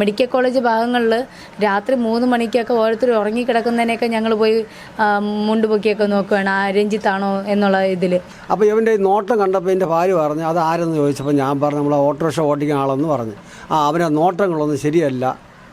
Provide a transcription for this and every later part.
Medical college ഭാഗങ്ങളിൽ രാത്രി മൂന്ന് മണിക്കൊക്കെ ഓരോരുത്തർ ഉറങ്ങിക്കിടക്കുന്നതിനെയൊക്കെ ഞങ്ങൾ പോയി മുണ്ടുപൊക്കിയൊക്കെ മുണ്ട് പൊക്കിയൊക്കെ നോക്കുകയാണ് ആ രഞ്ജിത്താണോ എന്നുള്ള ഇതിൽ അപ്പോൾ ഇവന്റെ നോട്ടം കണ്ടപ്പോൾ എന്റെ ഭാര്യ പറഞ്ഞു അത് ആരെന്ന് ചോദിച്ചപ്പോൾ ഞാൻ പറഞ്ഞു നമ്മളെ ഓട്ടോറിക്ഷ ഓടിക്കുന്ന ആളെന്ന് പറഞ്ഞു. ആ അവനെ നോട്ടങ്ങളൊന്നും ശരിയല്ല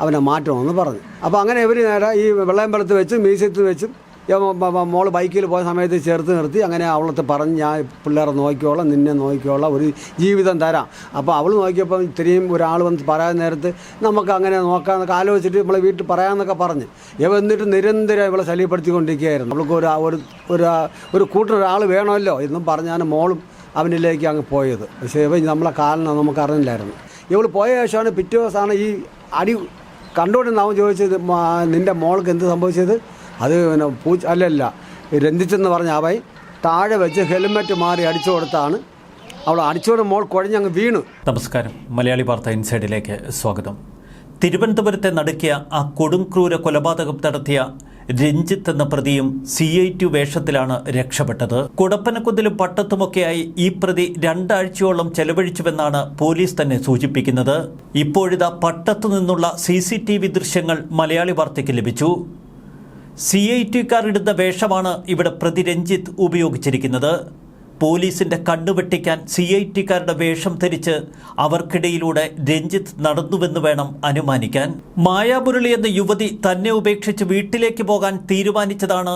അവനെ മാറ്റണമെന്ന് പറഞ്ഞു. അപ്പോൾ അങ്ങനെ ഇവർ നേരെ ഈ വെള്ളയമ്പലത്ത് വെച്ചും മ്യൂസിയത്തിൽ വെച്ചും ഇവൻ മ- മ- മോൾ ബൈക്കിൽ പോയ സമയത്ത് ചേർത്ത് നിർത്തി. അങ്ങനെ അവളത്തെ പറഞ്ഞ് ഞാൻ പിള്ളേരെ നോക്കിയോളാം നിന്നെ നോക്കിയോളാം ഒരു ജീവിതം തരാം. അപ്പോൾ അവൾ നോക്കിയപ്പോൾ ഇത്രയും ഒരാൾ വന്ന് പറയാൻ നേരത്ത് നമുക്ക് അങ്ങനെ നോക്കാമെന്നൊക്കെ ആലോചിച്ചിട്ട് നമ്മളെ വീട്ടിൽ പറയാമെന്നൊക്കെ പറഞ്ഞ്. ഇവ എന്നിട്ട് നിരന്തരം ഇവളെ ശല്യപ്പെടുത്തിക്കൊണ്ടിരിക്കുകയായിരുന്നു. അവൾക്ക് ഒരു ഒരു ഒരു ഒരു കൂട്ടൊരാൾ വേണമല്ലോ എന്നും പറഞ്ഞാണ് മോളും അവനിലേക്ക് അങ്ങ് പോയത്. പക്ഷേ ഇവ നമ്മളെ കാലിന് നമുക്ക് അറിഞ്ഞില്ലായിരുന്നു. ഇവൾ പോയ ശേഷമാണ് പിറ്റേ ദിവസമാണ് ഈ അടി കണ്ടുകൊണ്ടിരുന്ന അവൻ ചോദിച്ചത് "മാ- നിന്റെ മോൾക്ക് എന്ത് സംഭവിച്ചത്? അത് പിന്നെ പൂച്ച അല്ലല്ല. രന്തിച്ചെന്ന് പറഞ്ഞ അവൻ താഴെ വെച്ച് ഹെൽമെറ്റ് മാറി അടിച്ചു കൊടുത്താണ്. അവൾ അടിച്ചോട് മോൾ കുഴഞ്ഞങ്ങ് വീണു. നമസ്കാരം. മലയാളി വാർത്ത ഇൻസൈഡിലേക്ക് സ്വാഗതം. തിരുവനന്തപുരത്തെ നടുക്കിയ ആ കൊടുംക്രൂര കൊലപാതകം നടത്തിയ രഞ്ജിത്ത് എന്ന പ്രതിയും സി ഐ ടു വേഷത്തിലാണ് രക്ഷപ്പെട്ടത്. കുടപ്പനക്കുന്നിലും പട്ടത്തുമൊക്കെയായി ഈ പ്രതി രണ്ടാഴ്ചയോളം ചെലവഴിച്ചുവെന്നാണ് പോലീസ് തന്നെ സൂചിപ്പിക്കുന്നത്. ഇപ്പോഴിതാ പട്ടത്തു നിന്നുള്ള സി സി ടി വി ദൃശ്യങ്ങൾ മലയാളി വാർത്തയ്ക്ക് ലഭിച്ചു. സി ഐ ടിക്കാർ ഇടുന്ന വേഷമാണ് ഇവിടെ പ്രതി രഞ്ജിത്ത് ഉപയോഗിച്ചിരിക്കുന്നത്. പോലീസിന്റെ കണ്ണുവെട്ടിക്കാൻ സി ഐ ടിക്കാരുടെ വേഷം ധരിച്ച് അവർക്കിടയിലൂടെ രഞ്ജിത്ത് നടന്നുവെന്ന് വേണം അനുമാനിക്കാൻ. മായാമുരളി എന്ന യുവതി തന്നെ ഉപേക്ഷിച്ച് വീട്ടിലേക്ക് പോകാൻ തീരുമാനിച്ചതാണ്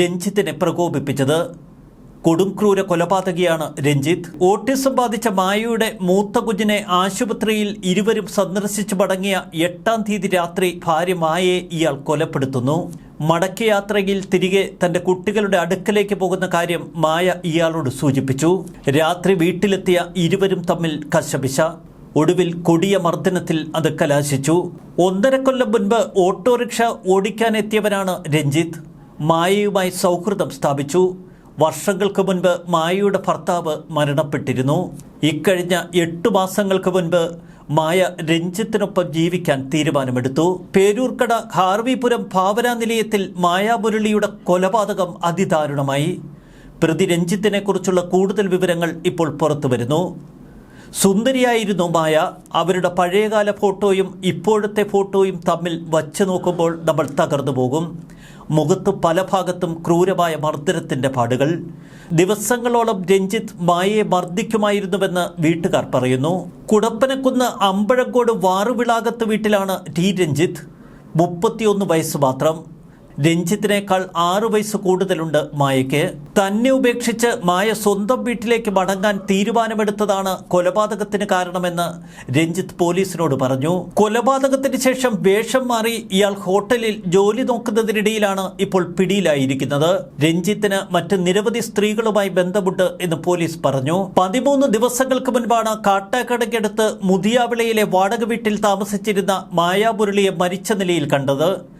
രഞ്ജിത്തിനെ പ്രകോപിപ്പിച്ചത്. കൊടുംക്രൂര കൊലപാതകിയാണ് രഞ്ജിത്ത്. ഓട്ടിസം ബാധിച്ച മായയുടെ മൂത്ത കുഞ്ഞിനെ ആശുപത്രിയിൽ ഇരുവരും സന്ദർശിച്ചു മടങ്ങിയ എട്ടാം തീയതി രാത്രി ഭാര്യ മായയെ ഇയാൾ കൊലപ്പെടുത്തുന്നു. മടക്കയാത്രയിൽ തിരികെ തന്റെ കുട്ടികളുടെ അടുക്കലേക്ക് പോകുന്ന കാര്യം മായ ഇയാളോട് സൂചിപ്പിച്ചു. രാത്രി വീട്ടിലെത്തിയ ഇരുവരും തമ്മിൽ കശപിശ. ഒടുവിൽ കൊടിയ മർദ്ദനത്തിൽ അത് കലാശിച്ചു. ഒന്നര കൊല്ലം മുൻപ് ഓട്ടോറിക്ഷ ഓടിക്കാനെത്തിയവനാണ് രഞ്ജിത്ത്. മായയുമായി സൗഹൃദം സ്ഥാപിച്ചു. വർഷങ്ങൾക്ക് മുൻപ് മായയുടെ ഭർത്താവ് മരണപ്പെട്ടിരുന്നു. ഇക്കഴിഞ്ഞ എട്ടു മാസങ്ങൾക്ക് മുൻപ് മായ രഞ്ജിത്തിനൊപ്പം ജീവിക്കാൻ തീരുമാനമെടുത്തു. പേരൂർക്കട ഹാർവിപുരം ഭാവന നിലയത്തിൽ മായാമുരളിയുടെ കൊലപാതകം അതിദാരുണമായി. പ്രതി രഞ്ജിത്തിനെക്കുറിച്ചുള്ള കൂടുതൽ വിവരങ്ങൾ ഇപ്പോൾ പുറത്തുവരുന്നു സുന്ദരിയായിരുന്നു മായ. അവരുടെ പഴയകാല ഫോട്ടോയും ഇപ്പോഴത്തെ ഫോട്ടോയും തമ്മിൽ വച്ച് നോക്കുമ്പോൾ നമ്മൾ തകർന്നു പോകും. മുഖത്ത് പല ഭാഗത്തും ക്രൂരമായ മർദ്ദനത്തിന്റെ പാടുകൾ. ദിവസങ്ങളോളം രഞ്ജിത്ത് മായയെ മർദ്ദിക്കുമായിരുന്നുവെന്ന് വീട്ടുകാർ പറയുന്നു. കുടപ്പനക്കുന്ന് അമ്പഴക്കോട് വാറുവിളാകത്ത് വീട്ടിലാണ് ടി രഞ്ജിത്ത്. മുപ്പത്തിയൊന്ന് വയസ്സ് മാത്രം. രഞ്ജിത്തിനേക്കാൾ ആറു വയസ്സ് കൂടുതലുണ്ട് മായയ്ക്ക്. തന്നെ ഉപേക്ഷിച്ച് മായ സ്വന്തം വീട്ടിലേക്ക് മടങ്ങാൻ തീരുമാനമെടുത്തതാണ് കൊലപാതകത്തിന് കാരണമെന്ന് രഞ്ജിത്ത് പോലീസിനോട് പറഞ്ഞു. കൊലപാതകത്തിന് ശേഷം വേഷം മാറി ഇയാൾ ഹോട്ടലിൽ ജോലി നോക്കുന്നതിനിടയിലാണ് ഇപ്പോൾ പിടിയിലായിരിക്കുന്നത്. രഞ്ജിത്തിന് മറ്റ് നിരവധി സ്ത്രീകളുമായി ബന്ധമുണ്ട് എന്ന് പോലീസ് പറഞ്ഞു. പതിമൂന്ന് ദിവസങ്ങൾക്ക് മുൻപാണ് കാട്ടാക്കടയ്ക്കടുത്ത് മുതിയാവിളയിലെ വാടക വീട്ടിൽ താമസിച്ചിരുന്ന മായാമുരളിയെ മരിച്ച നിലയിൽ കണ്ടത്.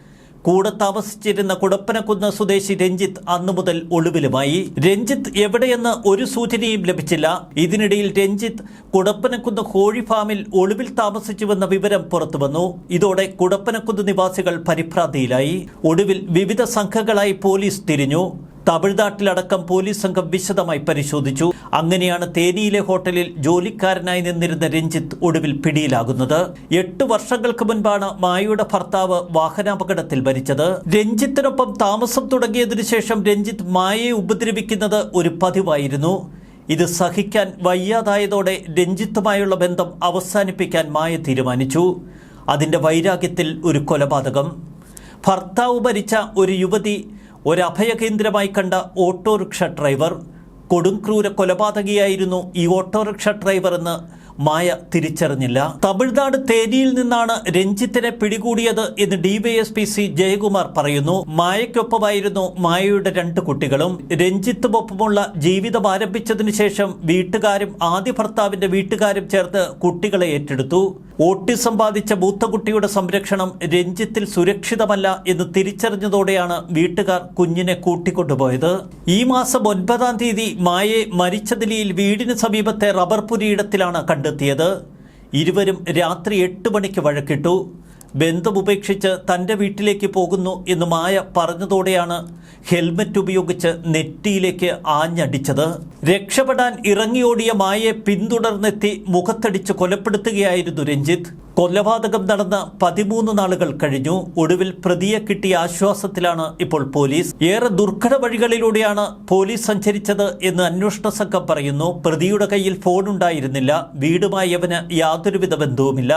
കൂടെ താമസിച്ചിരുന്ന കുടപ്പനക്കുന്ന് സ്വദേശി രഞ്ജിത്ത് അന്നു മുതൽ ഒളിവിലുമായി. രഞ്ജിത്ത് എവിടെയെന്ന് ഒരു സൂചനയും ലഭിച്ചില്ല. ഇതിനിടയിൽ രഞ്ജിത്ത് കുടപ്പനക്കുന്ന് കോഴി ഫാമിൽ ഒളിവിൽ താമസിച്ചുവെന്ന വിവരം പുറത്തുവന്നു ഇതോടെ കുടപ്പനക്കുന്ന് നിവാസികൾ പരിഭ്രാന്തിയിലായി. ഒടുവിൽ വിവിധ സംഘങ്ങളായി പോലീസ് തിരിഞ്ഞു. തമിഴ്നാട്ടിലടക്കം പോലീസ് സംഘം വിശദമായി പരിശോധിച്ചു. അങ്ങനെയാണ് തേനിയിലെ ഹോട്ടലിൽ ജോലിക്കാരനായി നിന്നിരുന്ന രഞ്ജിത്ത് ഒടുവിൽ പിടിയിലാകുന്നത്. എട്ട് വർഷങ്ങൾക്ക് മുൻപാണ് മായയുടെ ഭർത്താവ് വാഹനാപകടത്തിൽ മരിച്ചത്. രഞ്ജിത്തിനൊപ്പം താമസം തുടങ്ങിയതിനു ശേഷം രഞ്ജിത്ത് മായയെ ഉപദ്രവിക്കുന്നത് ഒരു പതിവായിരുന്നു. ഇത് സഹിക്കാൻ വയ്യാതായതോടെ രഞ്ജിത്തുമായുള്ള ബന്ധം അവസാനിപ്പിക്കാൻ മായ തീരുമാനിച്ചു. അതിന്റെ വൈരാഗ്യത്തിൽ ഒരു കൊലപാതകം. ഭർത്താവ് ഭരിച്ച ഒരു യുവതി ഒരഭയകേന്ദ്രമായി കണ്ട ഓട്ടോറിക്ഷ ഡ്രൈവർ കൊടുംക്രൂര കൊലപാതകിയായിരുന്നു ഈ ഓട്ടോറിക്ഷ ഡ്രൈവർ എന്ന് മായ തിരിച്ചറിഞ്ഞില്ല. തമിഴ്നാട് തേനിയിൽ നിന്നാണ് രഞ്ജിത്തിനെ പിടികൂടിയത് എന്ന് ഡിവൈഎസ്പി സി ജയകുമാർ പറയുന്നു. മായയ്ക്കൊപ്പമായിരുന്നു മായയുടെ രണ്ട് കുട്ടികളും. രഞ്ജിത്തുമൊപ്പമുള്ള ജീവിതം ആരംഭിച്ചതിനു ശേഷം വീട്ടുകാരും ആദ്യ ഭർത്താവിന്റെ വീട്ടുകാരും ചേർത്ത് കുട്ടികളെ ഏറ്റെടുത്തു. ഓട്ടിസം ബാധിച്ച മൂത്ത കുട്ടിയുടെ സംരക്ഷണം രഞ്ജിത്തിൽ സുരക്ഷിതമല്ല എന്ന് തിരിച്ചറിഞ്ഞതോടെയാണ് വീട്ടുകാർ കുഞ്ഞിനെ കൂട്ടിക്കൊണ്ടുപോയത്. ഈ മാസം ഒൻപതാം തീയതി മായെ മരിച്ച നിലയിൽ വീടിന് സമീപത്തെ റബ്ബർ പുരിയിടത്തിലാണ് കണ്ടെത്തിയത്. ഇരുവരും രാത്രി എട്ട് മണിക്ക് വഴക്കിട്ടു. ബന്ധമുപേക്ഷിച്ച് തന്റെ വീട്ടിലേക്ക് പോകുന്നു എന്ന് മായ പറഞ്ഞതോടെയാണ് ഹെൽമെറ്റ് ഉപയോഗിച്ച് നെറ്റിയിലേക്ക് ആഞ്ഞടിച്ചത്. രക്ഷപ്പെടാൻ ഇറങ്ങിയോടിയ മായയെ പിന്തുടർന്നെത്തി മുഖത്തടിച്ച് കൊലപ്പെടുത്തുകയായിരുന്നു രഞ്ജിത്ത്. കൊലപാതകം നടന്ന പതിമൂന്ന് നാളുകൾ കഴിഞ്ഞു. ഒടുവിൽ പ്രതിയെ കിട്ടിയ ആശ്വാസത്തിലാണ് ഇപ്പോൾ പോലീസ്. ഏറെ ദുർഘട വഴികളിലൂടെയാണ് പോലീസ് സഞ്ചരിച്ചത് എന്ന് അന്വേഷണ സംഘം പറയുന്നു. പ്രതിയുടെ കയ്യിൽ ഫോൺ ഉണ്ടായിരുന്നില്ല വീടുമായി അവന് യാതൊരുവിധ ബന്ധവുമില്ല.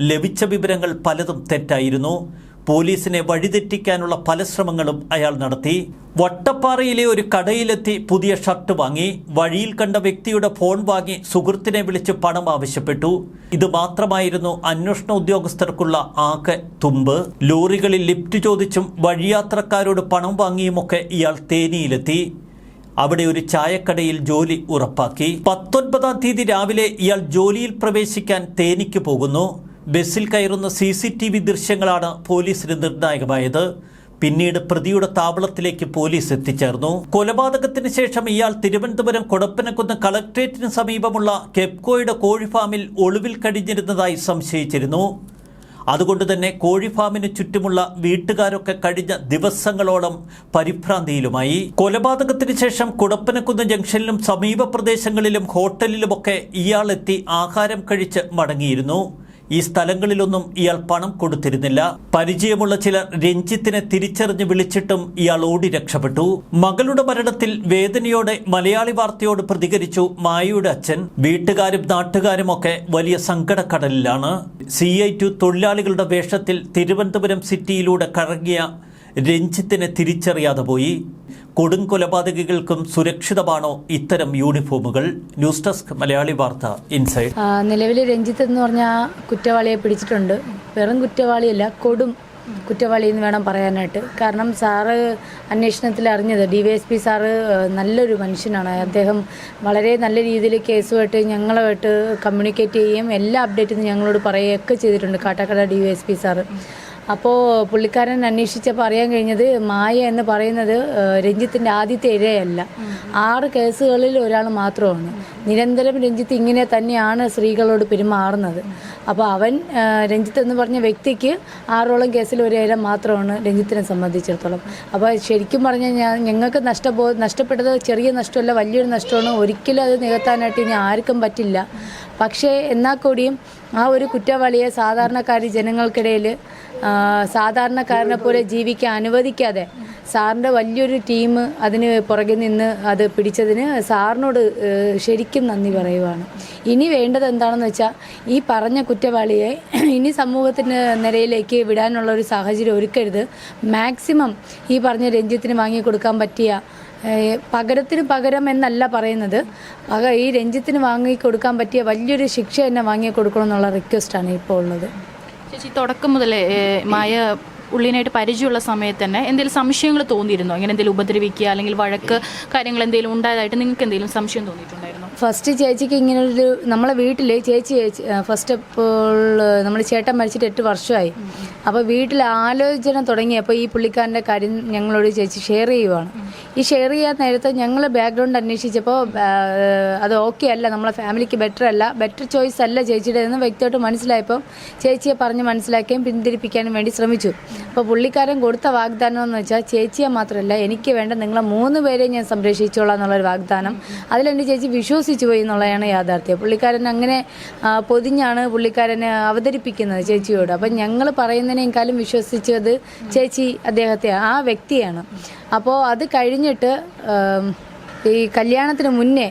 ലഭിച്ച വിവരങ്ങൾ പലതും തെറ്റായിരുന്നു. പോലീസിനെ വഴിതെറ്റിക്കാനുള്ള പല ശ്രമങ്ങളും അയാൾ നടത്തി. വട്ടപ്പാറയിലെ ഒരു കടയിലെത്തി പുതിയ ഷർട്ട് വാങ്ങി. വഴിയിൽ കണ്ട വ്യക്തിയുടെ ഫോൺ വാങ്ങി സുഹൃത്തിനെ വിളിച്ച് പണം ആവശ്യപ്പെട്ടു. ഇത് മാത്രമായിരുന്നു അന്വേഷണ ഉദ്യോഗസ്ഥർക്കുള്ള ആകെ തുമ്പ്. ലോറികളിൽ ലിഫ്റ്റ് ചോദിച്ചും വഴിയാത്രക്കാരോട് പണം വാങ്ങിയുമൊക്കെ ഇയാൾ തേനിയിലെത്തി. അവിടെ ഒരു ചായക്കടയിൽ ജോലി ഉറപ്പാക്കി. പത്തൊൻപതാം തീയതി രാവിലെ ഇയാൾ ജോലിയിൽ പ്രവേശിക്കാൻ തേനിക്ക് പോകുന്നു. ബസ്സിൽ കയറുന്ന സി സി ടി വി ദൃശ്യങ്ങളാണ് പോലീസിന് നിർണായകമായത്. പിന്നീട് പ്രതിയുടെ താവളത്തിലേക്ക് പോലീസ് എത്തിച്ചേർന്നു. കൊലപാതകത്തിന് ശേഷം ഇയാൾ തിരുവനന്തപുരം കൊടപ്പനക്കുന്ന് കളക്ട്രേറ്റിന് സമീപമുള്ള കെപ്കോയുടെ കോഴിഫാമിൽ ഒളിവിൽ കഴിഞ്ഞിരുന്നതായി സംശയിച്ചിരുന്നു. അതുകൊണ്ട് തന്നെ കോഴിഫാമിന് ചുറ്റുമുള്ള വീട്ടുകാരൊക്കെ കഴിഞ്ഞ ദിവസങ്ങളോളം പരിഭ്രാന്തിയിലുമായി. കൊലപാതകത്തിന് ശേഷം കുടപ്പനക്കുന്ന് ജംഗ്ഷനിലും സമീപ പ്രദേശങ്ങളിലും ഹോട്ടലിലുമൊക്കെ ഇയാളെത്തി ആഹാരം കഴിച്ച് മടങ്ങിയിരുന്നു. ഈ സ്ഥലങ്ങളിലൊന്നും ഇയാൾ പണം കൊടുത്തിരുന്നില്ല. പരിചയമുള്ള ചിലർ രഞ്ജിത്തിനെ തിരിച്ചറിഞ്ഞ് വിളിച്ചിട്ടും ഇയാൾ ഓടി രക്ഷപ്പെട്ടു. മകളുടെ മരണത്തിൽ വേദനയോടെ മലയാളി വാർത്തയോട് പ്രതികരിച്ചു മായയുടെ അച്ഛൻ. വീട്ടുകാരും നാട്ടുകാരും ഒക്കെ വലിയ സങ്കടക്കടലിലാണ്. സി ഐ ടു തൊഴിലാളികളുടെ വേഷത്തിൽ തിരുവനന്തപുരം സിറ്റിയിലൂടെ കറങ്ങിയ രഞ്ജിത്തിനെ തിരിച്ചറിയാതെ പോയി. കൊടുങ്കൊലപാതകികൾക്കും സുരക്ഷിതമാണോ ഇത്തരം യൂണിഫോമുകൾ? ന്യൂസ് ഡെസ്ക് മലയാളി വാർത്ത ഇൻസൈഡ്. നിലവിൽ രഞ്ജിത്ത് എന്ന് പറഞ്ഞ കുറ്റവാളിയെ പിടിച്ചിട്ടുണ്ട്. വെറും കുറ്റവാളിയല്ല കൊടും കുറ്റവാളി എന്ന് വേണം പറയാനായിട്ട്. കാരണം സാറ് അന്വേഷണത്തിൽ അറിഞ്ഞത് D Y S P sir നല്ലൊരു മനുഷ്യനാണ്. അദ്ദേഹം വളരെ നല്ല രീതിയിൽ കേസുമായിട്ട് ഞങ്ങളുമായിട്ട് കമ്മ്യൂണിക്കേറ്റ് ചെയ്യുകയും എല്ലാ അപ്ഡേറ്റും ഞങ്ങളോട് പറയുകയൊക്കെ ചെയ്തിട്ടുണ്ട്. Kattakada D Y S P sir. അപ്പോൾ പുള്ളിക്കാരൻ അന്വേഷിച്ചപ്പോൾ അറിയാൻ കഴിഞ്ഞത് മായ എന്ന് പറയുന്നത് രഞ്ജിത്തിന്റെ ആദ്യത്തെ ഇരയല്ല. ആറ് കേസുകളിൽ ഒരാൾ മാത്രമാണ്. നിരന്തരം രഞ്ജിത്ത് ഇങ്ങനെ തന്നെയാണ് സ്ത്രീകളോട് പെരുമാറുന്നത്. അപ്പോൾ അവൻ രഞ്ജിത്ത് എന്ന് പറഞ്ഞ വ്യക്തിക്ക് ആറോളം കേസിൽ ഒരു ഇര മാത്രമാണ് രഞ്ജിത്തിനെ സംബന്ധിച്ചിടത്തോളം. അപ്പോൾ ശരിക്കും പറഞ്ഞാൽ ഞാൻ ഞങ്ങൾക്ക് നഷ്ടപോ നഷ്ടപ്പെട്ടത് ചെറിയ നഷ്ടമല്ല വലിയൊരു നഷ്ടമാണ്. ഒരിക്കലും അത് നികത്താനായിട്ട് ഇനി ആർക്കും പറ്റില്ല. പക്ഷേ എന്നാൽ കൂടിയും ആ ഒരു കുറ്റവാളിയെ സാധാരണക്കാരി ജനങ്ങൾക്കിടയിൽ സാധാരണക്കാരനെ പോലെ ജീവിക്കാൻ അനുവദിക്കാതെ സാറിന്റെ വലിയൊരു ടീം അതിന് പുറകെ നിന്ന് അത് പിടിച്ചതിന് സാറിനോട് ശരിക്കും നന്ദി പറയുവാണ്. ഇനി വേണ്ടത് എന്താണെന്ന് വെച്ചാൽ ഈ പറഞ്ഞ കുറ്റവാളിയെ ഇനി സമൂഹത്തിന് നിരയിലേക്ക് വിടാനുള്ള ഒരു സാഹചര്യം ഒരുക്കരുത്. മാക്സിമം ഈ പറഞ്ഞ രഞ്ജിത്തിന് വാങ്ങിക്കൊടുക്കാൻ പറ്റിയ പകരത്തിന് പകരം എന്നല്ല പറയുന്നത്. പക ഈ രഞ്ജിത്തിന് വാങ്ങിക്കൊടുക്കാൻ പറ്റിയ വലിയൊരു ശിക്ഷ തന്നെ വാങ്ങിക്കൊടുക്കണം എന്നുള്ള റിക്വസ്റ്റാണ് ഇപ്പോൾ ഉള്ളത്. ചേച്ചി തുടക്കം മുതലേ മായ ഉള്ളിനായിട്ട് പരിചയമുള്ള സമയത്ത് തന്നെ എന്തെങ്കിലും സംശയങ്ങൾ തോന്നിയിരുന്നോ? ഇങ്ങനെ എന്തെങ്കിലും ഉപദ്രവിക്കുക അല്ലെങ്കിൽ വഴക്ക് കാര്യങ്ങൾ എന്തെങ്കിലും ഉണ്ടായതായിട്ട് നിങ്ങൾക്ക് എന്തെങ്കിലും സംശയം തോന്നിയിട്ടുണ്ടായിരുന്നോ? ഫസ്റ്റ് ചേച്ചിക്ക് ഇങ്ങനെ ഒരു നമ്മളെ വീട്ടിൽ ചേച്ചി ചേച്ചി ഫസ്റ്റ് ഇപ്പോൾ നമ്മൾ ചേട്ടൻ മരിച്ചിട്ട് എട്ട് വർഷമായി. അപ്പോൾ വീട്ടിൽ ആലോചന തുടങ്ങിയപ്പോൾ ഈ പുള്ളിക്കാരന്റെ കാര്യം ഞങ്ങളോട് ചേച്ചി ഷെയർ ചെയ്യുവാണ്. ഈ ഷെയർ ചെയ്യാൻ നേരത്തെ ഞങ്ങൾ ബാക്ക്ഗ്രൗണ്ട് അന്വേഷിച്ചപ്പോൾ അത് ഓക്കെ അല്ല നമ്മളെ ഫാമിലിക്ക് ബെറ്റർ അല്ല ബെറ്റർ ചോയ്സ് അല്ല ചേച്ചിയുടെ എന്ന് വ്യക്തമായിട്ട് മനസ്സിലായപ്പോൾ ചേച്ചിയെ പറഞ്ഞ് മനസ്സിലാക്കുകയും പിന്തിരിപ്പിക്കാനും വേണ്ടി ശ്രമിച്ചു. അപ്പോൾ പുള്ളിക്കാരൻ കൊടുത്ത വാഗ്ദാനം എന്ന് വെച്ചാൽ ചേച്ചിയെ മാത്രമല്ല എനിക്ക് വേണ്ട നിങ്ങളെ മൂന്ന് പേരെയും ഞാൻ സംരക്ഷിച്ചോളാം എന്നുള്ളൊരു വാഗ്ദാനം. അതിലെന്റെ ചേച്ചി വിശ്വസിച്ചു പോയി എന്നുള്ളതാണ് യാഥാർത്ഥ്യം. പുള്ളിക്കാരൻ അങ്ങനെ പൊതിഞ്ഞാണ് പുള്ളിക്കാരനെ അവതരിപ്പിക്കുന്നത് ചേച്ചിയോട്. അപ്പം ഞങ്ങൾ പറയുന്നതിനേക്കാളും വിശ്വസിച്ചത് ചേച്ചി അദ്ദേഹത്തെ ആ വ്യക്തിയാണ്. അപ്പോൾ അത് കഴിഞ്ഞിട്ട് ഈ കല്യാണത്തിന് മുന്നേ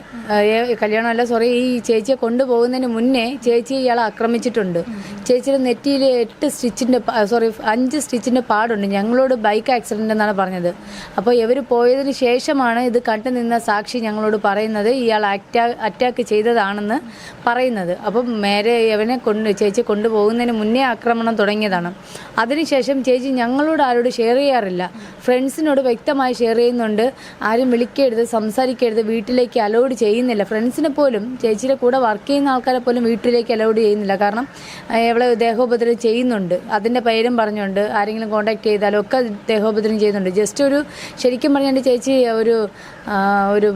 കല്യാണമല്ല സോറി ഈ ചേച്ചിയെ കൊണ്ടുപോകുന്നതിന് മുന്നേ ചേച്ചി ഇയാളെ ആക്രമിച്ചിട്ടുണ്ട്. ചേച്ചിയുടെ നെറ്റിയിൽ എട്ട് സ്റ്റിച്ചിന്റെ സോറി അഞ്ച് സ്റ്റിച്ചിന്റെ പാടുണ്ട്. ഞങ്ങളോട് ബൈക്ക് ആക്സിഡന്റ് എന്നാണ് പറഞ്ഞത്. അപ്പോൾ ഇവർ പോയതിന് ശേഷമാണ് ഇത് കണ്ടു നിന്ന സാക്ഷി ഞങ്ങളോട് പറയുന്നത് ഇയാൾ അറ്റാ അറ്റാക്ക് ചെയ്തതാണെന്ന് പറയുന്നത്. അപ്പം മേരെ ഇവനെ കൊണ്ട് ചേച്ചി കൊണ്ടുപോകുന്നതിന് മുന്നേ ആക്രമണം തുടങ്ങിയതാണ്. അതിനുശേഷം ചേച്ചി ഞങ്ങളോട് ആരോട് ഷെയർ ചെയ്യാറില്ല. ഫ്രണ്ട്സിനോട് വ്യക്തമായി ഷെയർ ചെയ്യുന്നുണ്ട്. ആരും വിളിക്കരുത് സംസാരിക്കരുത് വീട്ടിലേക്ക് അലോഡ് ചെയ്യുന്നില്ല. ഫ്രണ്ട്സിനെ പോലും ചേച്ചിയുടെ കൂടെ വർക്ക് ചെയ്യുന്ന ആൾക്കാരെ പോലും വീട്ടിലേക്ക് അലോഡ് ചെയ്യുന്നില്ല. കാരണം അവളെ ഇവളെ ദേഹോപദ്രവം ചെയ്യുന്നുണ്ട്. അതിന്റെ പേരും പറഞ്ഞുകൊണ്ട് ആരെങ്കിലും കോൺടാക്ട് ചെയ്താലും ഒക്കെ ദേഹോപദ്രവം ചെയ്യുന്നുണ്ട്. ജസ്റ്റ് ഒരു ശരിക്കും പറഞ്ഞാൽ എന്റെ ചേച്ചി ഒരു ഒരു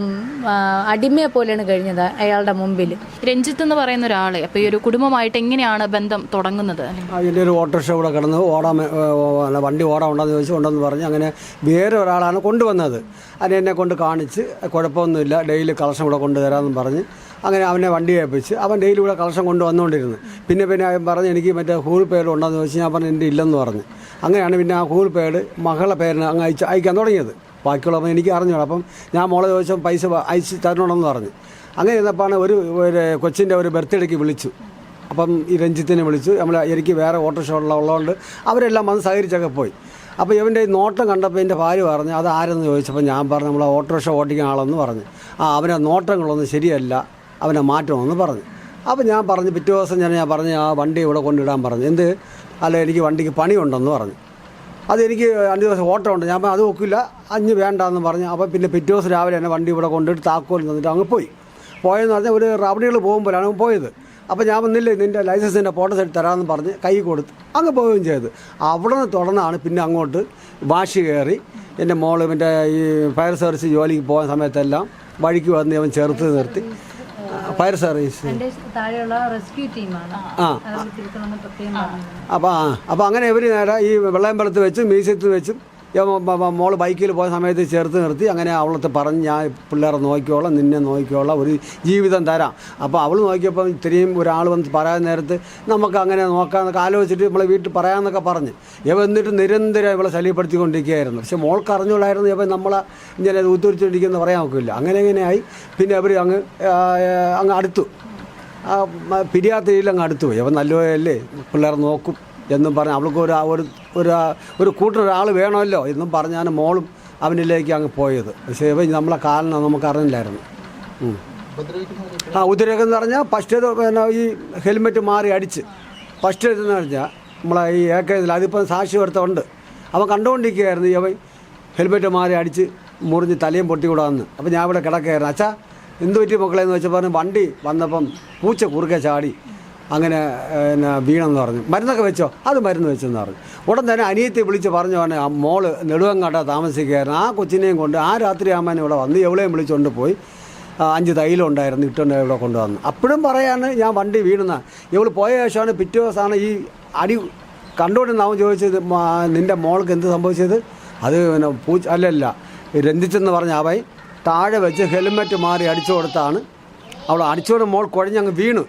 അടിമയെ പോലെയാണ് കഴിഞ്ഞത് അയാളുടെ മുമ്പിൽ രഞ്ജിത്ത് എന്ന് പറയുന്ന ഒരാളെ അപ്പോൾ ഈ ഒരു കുടുംബമായിട്ട് എങ്ങനെയാണ് ബന്ധം തുടങ്ങുന്നത്? അതിന്റെ ഒരു ഓട്ടോറിക്ഷ കൂടെ കിടന്ന് ഓടാൻ വണ്ടി ഓടാൻ ഉണ്ടെന്ന് ചോദിച്ചു ഉണ്ടെന്ന് പറഞ്ഞ് അങ്ങനെ വേറെ ഒരാളാണ് കൊണ്ടുവന്നത്. അത് എന്നെ കൊണ്ട് കാണിച്ച് കുഴപ്പമൊന്നുമില്ല. ഡെയിലി കളക്ഷൻ കൂടെ കൊണ്ടുതരാമെന്ന് പറഞ്ഞ് അങ്ങനെ അവനെ വണ്ടി ഏൽപ്പിച്ച് അവൻ ഡെയിലി ഇവിടെ കളക്ഷൻ കൊണ്ടുവന്നുകൊണ്ടിരുന്നു. പിന്നെ പിന്നെ അവൻ പറഞ്ഞ് എനിക്ക് മറ്റേ ഹൂൾ പേഡ് ഉണ്ടോയെന്ന് ചോദിച്ചു ഞാൻ പറഞ്ഞു എന്റെ ഇല്ലെന്ന് പറഞ്ഞു. അങ്ങനെയാണ് പിന്നെ ആ ഹൂൾ പേഡ് മകളെ പേരിന് അങ്ങ് അയച്ച് അയക്കാൻ തുടങ്ങിയത്. ബാക്കിയുള്ളപ്പോൾ എനിക്ക് അറിഞ്ഞോളൂ അപ്പം ഞാൻ മോളെ ചോദിച്ചപ്പോൾ പൈസ അയച്ച് തരണമെന്ന് പറഞ്ഞു. അങ്ങനെ ഇരുന്നപ്പോഴാണ് ഒരു ഒരു കൊച്ചിന്റെ ഒരു ബർത്ത്ഡേക്ക് വിളിച്ചു. അപ്പം ഈ രഞ്ജിത്തിനെ വിളിച്ചു. നമ്മൾ എനിക്ക് വേറെ ഓട്ടോഷോ ഉള്ള ഉള്ളതുകൊണ്ട് അവരെല്ലാം വന്ന് സഹകരിച്ചൊക്കെ പോയി. അപ്പോൾ ഇവന്റെ നോട്ടം കണ്ടപ്പോൾ എന്റെ ഭാര്യ പറഞ്ഞു അത് ആരെന്ന് ചോദിച്ചപ്പോൾ ഞാൻ പറഞ്ഞു നമ്മൾ ഓട്ടോറിക്ഷ ഓടിക്കുന്ന ആളെന്ന് പറഞ്ഞു. ആ അവനെ നോട്ടങ്ങളൊന്നും ശരിയല്ല അവനെ മാറ്റണമെന്ന് പറഞ്ഞു. അപ്പോൾ ഞാൻ പറഞ്ഞു പിറ്റേ ദിവസം ഞാൻ ഞാൻ പറഞ്ഞു ആ വണ്ടി ഇവിടെ കൊണ്ടിടാൻ പറഞ്ഞു. എന്ത്? അല്ല എനിക്ക് വണ്ടിക്ക് പണിയുണ്ടെന്ന് പറഞ്ഞു. അത് എനിക്ക് അഞ്ച് ദിവസം ഓട്ടം ഉണ്ട് ഞാൻ അത് ഒക്കില്ല അഞ്ഞ് വേണ്ടാന്ന് പറഞ്ഞു. അപ്പോൾ പിന്നെ പിറ്റേ ദിവസം രാവിലെ തന്നെ വണ്ടി ഇവിടെ കൊണ്ടിട്ട് താക്കോൽ തന്നിട്ട് അങ്ങ് പോയി. പോയെന്ന് പറഞ്ഞാൽ ഒരു റബഡികൾ പോകുമ്പോഴാണ് പോയത്. അപ്പോൾ ഞാൻ വന്നില്ലേ നിന്റെ ലൈസൻസിന്റെ ഫോട്ടോ സെറ്റ് തരാമെന്ന് പറഞ്ഞ് കൈ കൊടുത്ത് അങ്ങ് പോവുകയും ചെയ്ത്. അവിടെ നിന്ന് തുടർന്നാണ് പിന്നെ അങ്ങോട്ട് വാശി കയറി. എന്റെ മോൾ മറ്റേ ഈ ഫയർ സർവീസ് ജോലിക്ക് പോകുന്ന സമയത്തെല്ലാം വഴിക്ക് വന്ന് അവൻ ചേർത്ത് നിർത്തി. ഫയർ സർവീസ് എന്റെ ആ. അപ്പോൾ ആ അപ്പോൾ അങ്ങനെ ഇവർ നേരെ ഈ വെള്ളയമ്പലത്ത് വെച്ചും മ്യൂസിയത്തിൽ വെച്ചും ഇവൻ മ- മ- മോൾ ബൈക്കിൽ പോയ സമയത്ത് ചേർത്ത് നിർത്തി. അങ്ങനെ അവളത്തെ പറഞ്ഞ് ഞാൻ പിള്ളേരെ നോക്കിയോളാം നിന്നെ നോക്കിയോളാം ഒരു ജീവിതം തരാം. അപ്പോൾ അവൾ നോക്കിയപ്പോൾ ഇത്രയും ഒരാൾ വന്ന് പറയാൻ നേരത്ത് നമുക്ക് അങ്ങനെ നോക്കാമെന്നൊക്കെ ആലോചിച്ചിട്ട് നമ്മളെ വീട്ടിൽ പറയാമെന്നൊക്കെ പറഞ്ഞ്. ഇവ എന്നിട്ട് നിരന്തരം ഇവളെ ശല്യപ്പെടുത്തിക്കൊണ്ടിരിക്കുകയായിരുന്നു. പക്ഷെ മോൾക്ക് അറിഞ്ഞോളായിരുന്നു ഇപ്പം നമ്മളെ ഇങ്ങനെ ഉദ്ധരിച്ചുകൊണ്ടിരിക്കുന്ന പറയാൻ നോക്കില്ല അങ്ങനെ ഇങ്ങനെയായി പിന്നെ അവർ അങ്ങ് അങ്ങ് അടുത്തു. പിരിയാത്ത രീതിയിൽ അങ്ങ് അടുത്തു അപ്പം നല്ലതല്ലേ പിള്ളേർ നോക്കും. എന്നും പറഞ്ഞ് അവൾക്ക് ഒരു ഒരു ഒരു ഒരു കൂട്ടൊരാൾ വേണമല്ലോ എന്നും പറഞ്ഞാണ് മോളും അവനിലേക്ക് അങ്ങ് പോയത്. പക്ഷേ ഇവ നമ്മളെ കാലം നമുക്ക് അറിഞ്ഞില്ലായിരുന്നു. ആ ഉദ്രേകം എന്ന് പറഞ്ഞാൽ ഫസ്റ്റ് പിന്നെ ഈ ഹെൽമെറ്റ് മാറി അടിച്ച്. ഫസ്റ്റ് എന്ന് പറഞ്ഞാൽ നമ്മളെ ഈ ഏക്കതിൽ അതിപ്പം സാക്ഷി വരുത്തുണ്ട് അവൻ കണ്ടുകൊണ്ടിരിക്കുകയായിരുന്നു അവൻ ഹെൽമെറ്റ് മാറി അടിച്ച് മുറിഞ്ഞ് തലയും പൊട്ടി കൂടെ വന്ന് അപ്പോൾ ഞാൻ ഇവിടെ കിടക്കുകയായിരുന്നു. അച്ഛാ എന്ത് പറ്റി മക്കളെ? എന്ന് വെച്ചാൽ പറഞ്ഞു വണ്ടി വന്നപ്പം പൂച്ച കുറുക്കെ ചാടി. അങ്ങനെ പിന്നെ വീണെന്ന് പറഞ്ഞു. മരുന്നൊക്കെ വെച്ചോ? അത് മരുന്ന് വെച്ചെന്ന് പറഞ്ഞു. ഉടൻ തന്നെ അനിയത്തെ വിളിച്ച് പറഞ്ഞു പറഞ്ഞു ആ മോൾ നെടുവങ്ങാട്ട താമസിക്കുകയായിരുന്നു. ആ കൊച്ചിനെയും കൊണ്ട് ആ രാത്രി ആകുമ്പോൾ ഇവിടെ വന്ന് എവിടെയും വിളിച്ചുകൊണ്ട് പോയി. അഞ്ച് തൈലം ഉണ്ടായിരുന്നു ഇട്ടുകൊണ്ട് ഇവിടെ കൊണ്ടുവന്നു. അപ്പോഴും പറയാണ് ഞാൻ വണ്ടി വീണെന്ന് ഇവൾ പോയ ശേഷമാണ് പിറ്റേ ദിവസമാണ് ഈ അടി കണ്ടുകൊണ്ട് അവൻ ചോദിച്ചത്. "മാ- നിന്റെ മോൾക്ക് എന്ത് സംഭവിച്ചത്? അത് പിന്നെ പൂച്ച അല്ലല്ല. രഞ്ജിച്ചെന്ന് പറഞ്ഞ അവൻ താഴെ വെച്ച് ഹെൽമെറ്റ് മാറി അടിച്ചു കൊടുത്താണ്. അവൾ അടിച്ചുകൊണ്ട് മോൾ കുഴഞ്ഞങ്ങ് വീണു.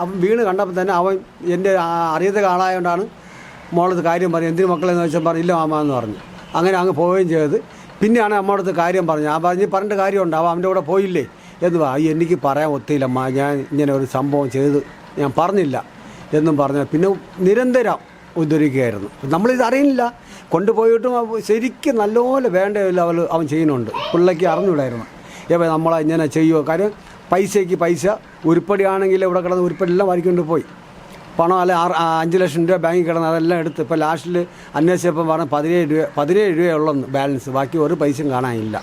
അവൻ വീണ് കണ്ടപ്പോൾ തന്നെ അവൻ എന്റെ അറിയാത്ത ആളായതുകൊണ്ടാണ് മോളത് കാര്യം പറഞ്ഞു എന്തിനു മക്കളെന്ന് വെച്ചാൽ പറഞ്ഞു ഇല്ല മാമ എന്ന് പറഞ്ഞു. അങ്ങനെ അങ്ങ് പോവുകയും ചെയ്ത് പിന്നെയാണ് അമ്മയുടെ കാര്യം പറഞ്ഞു ആ പറഞ്ഞ് പറഞ്ഞിട്ട് കാര്യമുണ്ട്. അവൻ അവന്റെ കൂടെ പോയില്ലേ? എന്ന് പറഞ്ഞു. "അയ്യോ, എനിക്ക് പറയാൻ ഒത്തില്ല അമ്മ. ഞാൻ ഇങ്ങനെ ഒരു സംഭവം ചെയ്ത് ഞാൻ പറഞ്ഞില്ല എന്നും പറഞ്ഞു. പിന്നെ നിരന്തരം ഉദ്ധരിക്കുകയായിരുന്നു. നമ്മളിത് അറിയില്ല കൊണ്ടുപോയിട്ടും ശരിക്കും നല്ലപോലെ വേണ്ട അവൾ അവൻ ചെയ്യുന്നുണ്ട്. പിള്ളേക്ക് അറിഞ്ഞൂടായിരുന്നു ഏവ നമ്മളെ ഇങ്ങനെ ചെയ്യുമോ കാര്യം പൈസയ്ക്ക് പൈസ ഉരുപ്പടിയാണെങ്കിൽ ഇവിടെ കിടന്ന് ഉരുപ്പടിയെല്ലാം വാരിക്കൊണ്ട് പോയി. പണം അല്ലെ ആറ് അഞ്ച് ലക്ഷം രൂപ ബാങ്കിൽ കിടന്ന് അതെല്ലാം എടുത്ത് ഇപ്പോൾ ലാസ്റ്റിൽ അന്വേഷിച്ചപ്പം പറഞ്ഞ പതിനേഴ് രൂപ പതിനേഴ് രൂപയുള്ളൂ ബാലൻസ്. ബാക്കി ഒരു പൈസയും കാണാനില്ല.